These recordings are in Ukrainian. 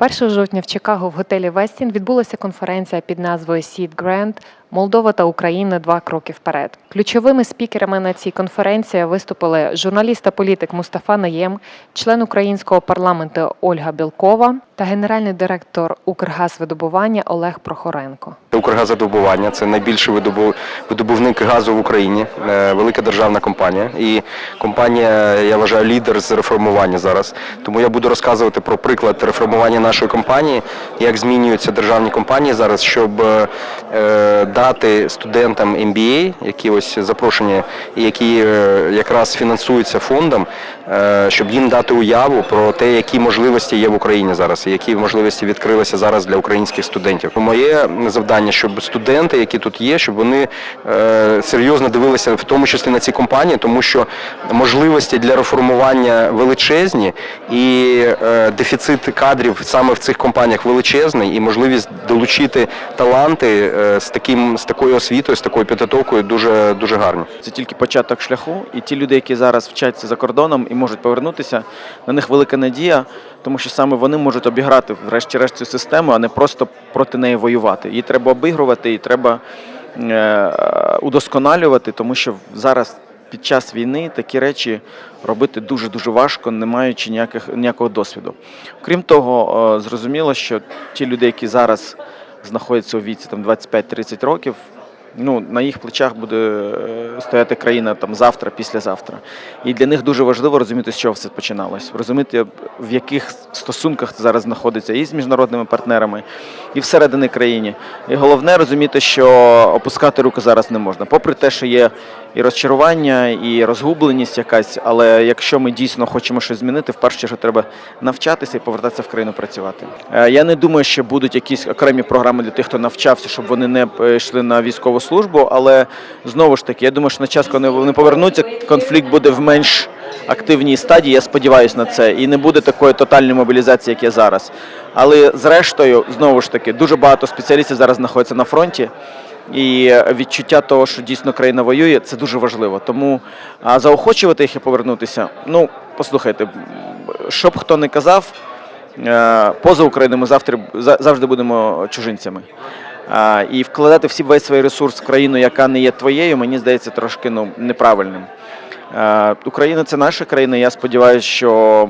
1 жовтня в Чикаго в готелі Вестін відбулася конференція під назвою Seed Grant Молдова та Україна два кроки вперед. Ключовими спікерами на цій конференції виступили журналіст та політик Мустафа Наєм, член українського парламенту Ольга Білкова та генеральний директор Укргазвидобування Олег Прохоренко. Укргазодобування це найбільший видобу- видобувник газу в Україні, е, велика державна компанія. І компанія, я вважаю, лідер з реформування зараз. Тому я буду розказувати про приклад реформування нашої компанії, як змінюються державні компанії зараз, щоб е, дати студентам MBA, які ось запрошені, які е, якраз фінансуються фондом, е, щоб їм дати уяву про те, які можливості є в Україні зараз, і які можливості відкрилися зараз для українських студентів. Моє завдання, щоб студенти, які тут є, щоб вони е, серйозно дивилися, в тому числі на ці компанії, тому що можливості для реформування величезні, і дефіцит кадрів саме в цих компаніях величезний, і можливість долучити таланти з таким з такою освітою, з такою підготовкою дуже дуже гарні. Це тільки початок шляху, і ті люди, які зараз вчаться за кордоном і можуть повернутися, на них велика надія, тому що саме вони можуть обіграти врешті-решт цю систему, а не просто проти неї воювати. Її треба обігрувати, її треба е, удосконалювати, тому що зараз під час війни такі речі робити дуже дуже важко, не маючи ніяких ніякого досвіду. Крім того, е, зрозуміло, що ті люди, які зараз знаходяться у віці там 25-30 років, ну, на їх плечах буде е, стояти країна там завтра, післязавтра. І для них дуже важливо розуміти, з чого все починалось, розуміти, в яких стосунках це зараз знаходиться і з міжнародними партнерами, і всередині країни. І головне розуміти, що опускати руки зараз не можна. Попри те, що є і розчарування, і розгубленість якась, але якщо ми дійсно хочемо щось змінити, в першу чергу треба навчатися і повертатися в країну працювати. Е, Я не думаю, що будуть якісь окремі програми для тих, хто навчався, щоб вони не е, йшли на військову службу. Але знову ж таки, я думаю, що на час, коли вони повернуться, конфлікт буде в менш активній стадії. Я сподіваюся на це, і не буде такої тотальної мобілізації, як є зараз. Але зрештою, знову ж таки, дуже багато спеціалістів зараз знаходяться на фронті. І відчуття того, що дійсно країна воює, це дуже важливо. Тому а, заохочувати їх і повернутися. Ну, послухайте, що б хто не казав, е, поза Україною ми завтра завжди будемо чужинцями. І вкладати всі весь свій ресурс в країну, яка не є твоєю, мені здається трошки ну, неправильним. Україна це наша країна. Я сподіваюся, що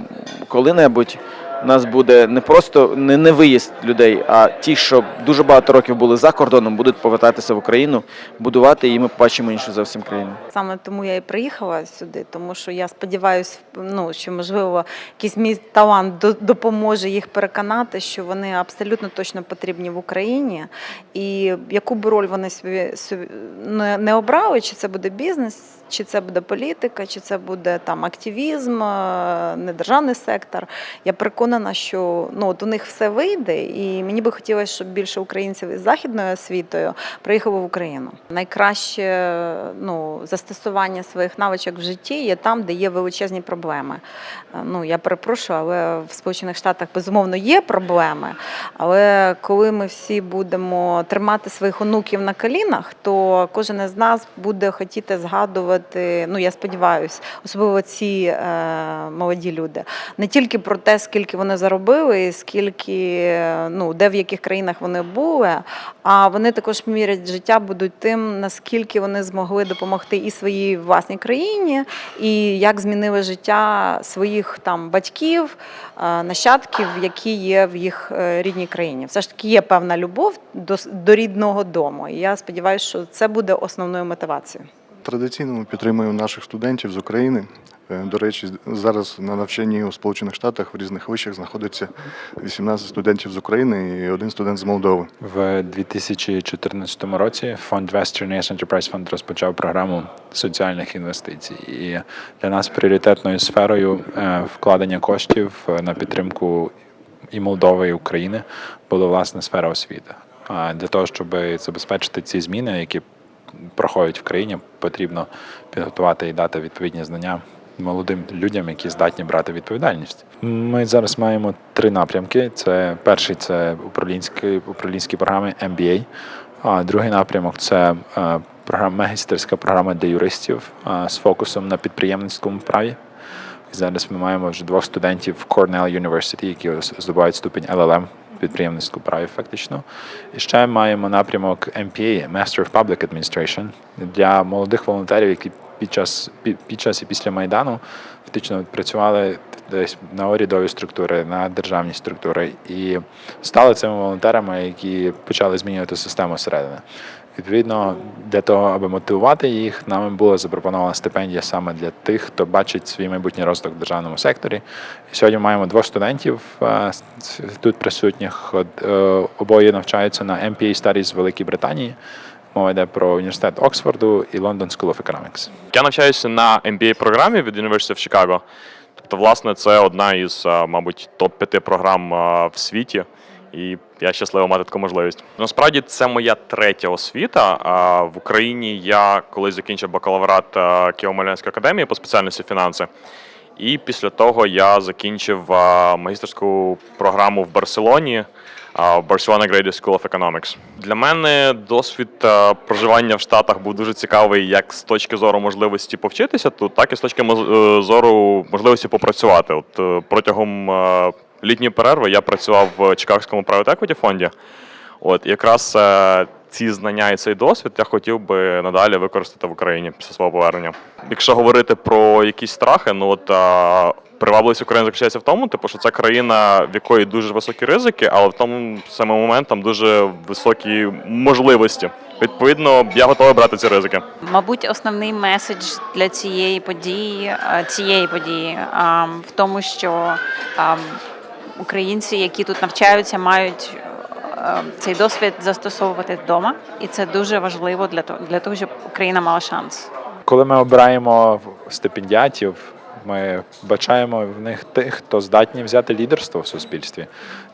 коли-небудь у нас буде не просто не, не виїзд людей, а ті, що дуже багато років були за кордоном, будуть повертатися в Україну, будувати, і ми побачимо іншу зовсім країну. Саме тому я і приїхала сюди, тому що я сподіваюся, ну, що можливо якийсь мій талант допоможе їх переконати, що вони абсолютно точно потрібні в Україні. І яку б роль вони собі, собі не, не обрали, чи це буде бізнес, чи це буде політика, чи це буде там активізм, е, недержавний сектор. Я переконана, що ну, от у них все вийде, і мені би хотілося, щоб більше українців із західною освітою приїхало в Україну. Найкраще ну, застосування своїх навичок в житті є там, де є величезні проблеми. Ну, я перепрошую, але в Сполучених Штатах безумовно є проблеми. Але коли ми всі будемо тримати своїх онуків на колінах, то кожен із нас буде хотіти згадувати. Ну я сподіваюся, особливо ці е, молоді люди, не тільки про те, скільки вони заробили, скільки ну де в яких країнах вони були, а вони також мірять життя будуть тим, наскільки вони змогли допомогти і своїй власній країні, і як змінили життя своїх там батьків, е, нащадків, які є в їх е, рідній країні. Все ж таки є певна любов до, до рідного дому. І я сподіваюся, що це буде основною мотивацією. Традиційно ми підтримуємо наших студентів з України. Е, До речі, зараз на навчанні у Сполучених Штатах в різних вишах знаходиться 18 студентів з України і один студент з Молдови. В 2014 році фонд Western Asia Enterprise Fund розпочав програму соціальних інвестицій. І для нас пріоритетною сферою е, вкладення коштів е, на підтримку і Молдови, і України була власне сфера освіти. А для того, щоб забезпечити ці зміни, які проходять в країні, потрібно підготувати і дати відповідні знання молодим людям, які здатні брати відповідальність. Ми зараз маємо три напрямки: це перший це управлінські управлінські програми MBA, а другий напрямок це е, програма магістерська програма для юристів е, з фокусом на підприємницькому праві. Зараз ми маємо вже двох студентів в Cornell University, які здобувають ступінь LLM підприємницьку праві фактично. І ще маємо напрямок MPA, Master of Public Administration, для молодих волонтерів, які під час, під, під час і після Майдану фактично працювали десь на урядові структури, на державні структури і стали цими волонтерами, які почали змінювати систему зсередини. Відповідно, для того, аби мотивувати їх, нами була запропонована стипендія саме для тих, хто бачить свій майбутній розвиток в державному секторі. Сьогодні маємо двох студентів е, тут присутніх. Е, Обоє навчаються на MPA Studies в Великій Британії. Мова йде про університет Оксфорду і London School of Economics. Я навчаюся на MBA-програмі від University Chicago. Тобто, власне, це одна із, мабуть, топ-5 програм в світі. І я щасливий мати таку можливість. Насправді це моя третя освіта. В Україні я колись закінчив бакалаврат а, Києво-Могилянської академії по спеціальності фінанси. І після того я закінчив магістерську програму в Барселоні а, в Barcelona Graduate School of Economics. Для мене досвід проживання в Штатах був дуже цікавий як з точки зору можливості повчитися тут, так і з точки е, зору можливості попрацювати. От е, протягом е, літньої перерви я працював в Чикагському Private Equity фонді. От якраз е, ці знання і цей досвід я хотів би надалі використати в Україні після свого повернення. Якщо говорити про якісь страхи, ну от а, привабливість України заключається в тому, типу, що це країна, в якої дуже високі ризики, але в тому самому момент там дуже високі можливості. Відповідно, я готовий брати ці ризики. Мабуть, основний меседж для цієї події, е, цієї події в тому, що а, українці, які тут навчаються, мають е, цей досвід застосовувати вдома, і це дуже важливо для того, для того, щоб Україна мала шанс. Коли ми обираємо стипендіатів, ми бачаємо в них тих, хто здатні взяти лідерство в суспільстві,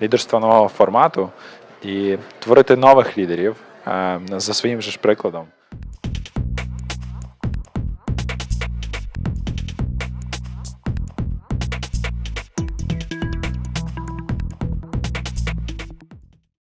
лідерство нового формату і творити нових лідерів е, за своїм же ж прикладом.